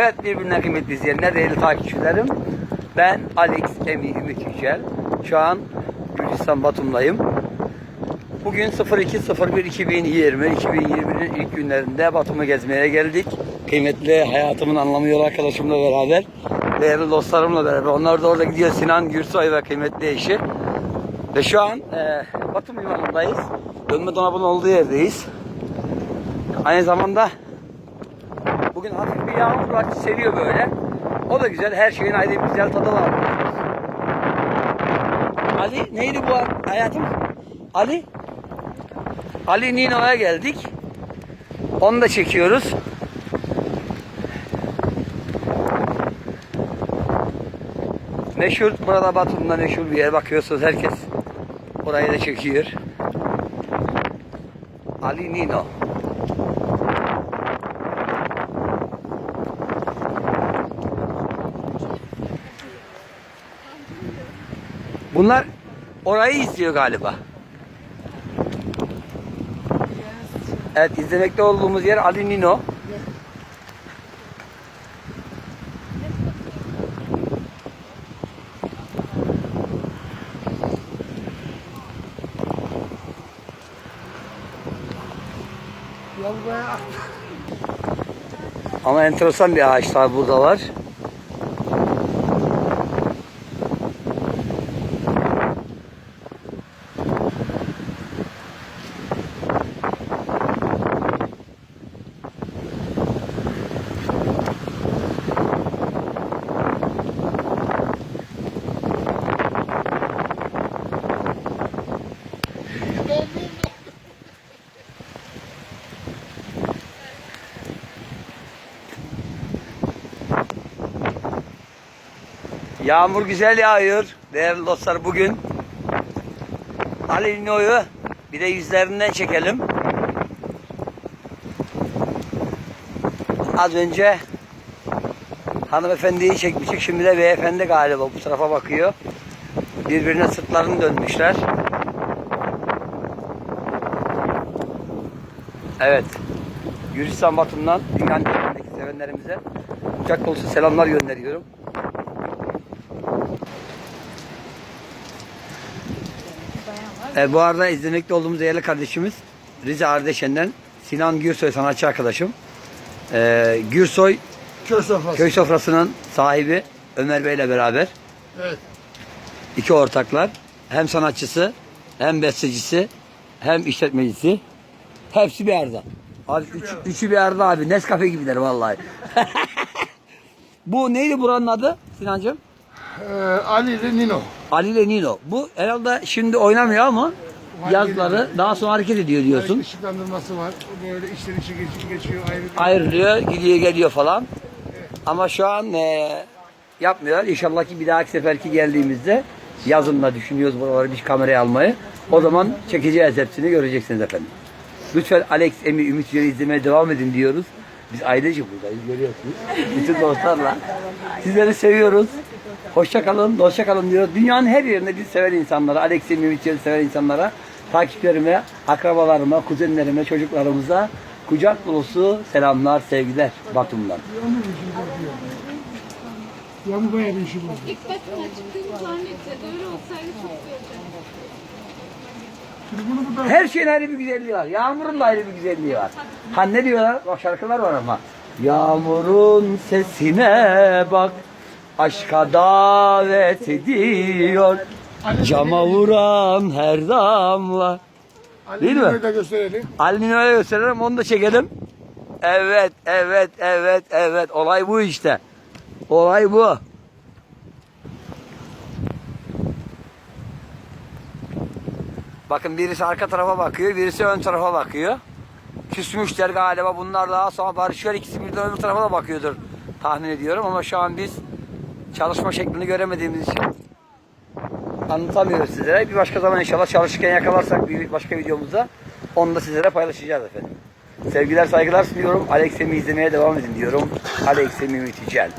Evet birbirinden kıymetli izleyenler, değerli takipçilerim. Ben Alex Emi Ümit Yücel. Şu an Gürcistan Batum'dayım. Bugün 02.01.2020, 2021'in ilk günlerinde Batum'u gezmeye geldik. Kıymetli hayatımın anlamı yolu arkadaşımla beraber, değerli dostlarımla beraber. Onlar da orada gidiyor Sinan Gürsoy ve kıymetli eşi. Ve şu an e, Batum limanındayız. Dönme dolabının olduğu yerdeyiz. Aynı zamanda bugün hafif bir yağmur var, seriyor böyle. O da güzel, her şeyin ayrı bir güzel tadı var. Ali neydi bu hayatım? Ali? Ali Nino'ya geldik. Onu da çekiyoruz. Meşhur, burada Batum'da meşhur bir yer. Bakıyorsunuz herkes orayı da çekiyor. Ali Nino. Bunlar orayı izliyor galiba. Evet izlemekte olduğumuz yer Ali Nino. Ama enteresan bir ağaçlar burada var. Yağmur güzel yağıyor. Değerli dostlar bugün Ali Nino'yu bir de yüzlerinden çekelim. Az önce hanımefendiyi çekmiştik. Şimdi de beyefendi galiba bu tarafa bakıyor. Birbirine sırtlarını dönmüşler. Evet. Gürcistan Batum'dan dünyanın sevenlerimize kucak dolusu selamlar gönderiyorum. E, bu arada izlemekte olduğumuz değerli kardeşimiz Rize Ardeşen'den Sinan Gürsoy sanatçı arkadaşım. E, Gürsoy Köy sofrası. köy sofrasının sahibi Ömer Bey ile beraber Evet. iki ortaklar. Hem sanatçısı hem bestecisi hem işletmecisi. Hepsi bir arada. Abi üç, üçü bir arada abi. Nescafe gibiler vallahi. bu neydi buranın adı Sinancığım? Ee, Ali ile Nino. Ali ile Nino. Bu herhalde şimdi oynamıyor ama yazları daha sonra hareket ediyor diyorsun. Işıklandırması var. Böyle içleri içi geçiyor, geçiyor ayrı bir... ayrılıyor, gidiyor geliyor falan. Ama şu an e, yapmıyor. İnşallah ki bir dahaki seferki geldiğimizde yazınla düşünüyoruz buraları bir kameraya almayı. O zaman çekeceğiz hepsini göreceksiniz efendim. Lütfen Alex, Emi, Ümit Yücel'i izlemeye devam edin diyoruz. Biz ailece buradayız görüyorsunuz. Bütün dostlarla. Sizleri seviyoruz. Hoşça kalın, hoşça kalın diyoruz. Dünyanın her yerinde biz seven insanlara, Alex, Emi, Ümit Yücel'i seven insanlara, takipçilerime, akrabalarıma, kuzenlerime, çocuklarımıza kucak dolusu selamlar, sevgiler Batum'dan. Yağmur bayağı bir işi var. İlk başına çıktığım zannetse öyle olsaydı çok güzeldi. Her şeyin ayrı bir güzelliği var. Yağmurun da ayrı bir güzelliği var. Ha ne diyorlar? Bak şarkılar var ama. Yağmurun sesine bak. Aşka davet ediyor. Cama vuran her damla. Değil mi? Nino'yu da gösterelim. Almino'ya gösterelim onu da çekelim. Evet, evet, evet, evet. Olay bu işte. Olay bu. Bakın birisi arka tarafa bakıyor, birisi ön tarafa bakıyor. Küsmüşler galiba bunlar daha sonra barışıyor. İkisi birden öbür tarafa da bakıyordur tahmin ediyorum ama şu an biz çalışma şeklini göremediğimiz için anlatamıyoruz sizlere. Bir başka zaman inşallah çalışırken yakalarsak bir başka videomuzda onu da sizlere paylaşacağız efendim. Sevgiler saygılar sunuyorum. Alex Sem'i izlemeye devam edin diyorum. Alex Sem'i Ümit Yücel.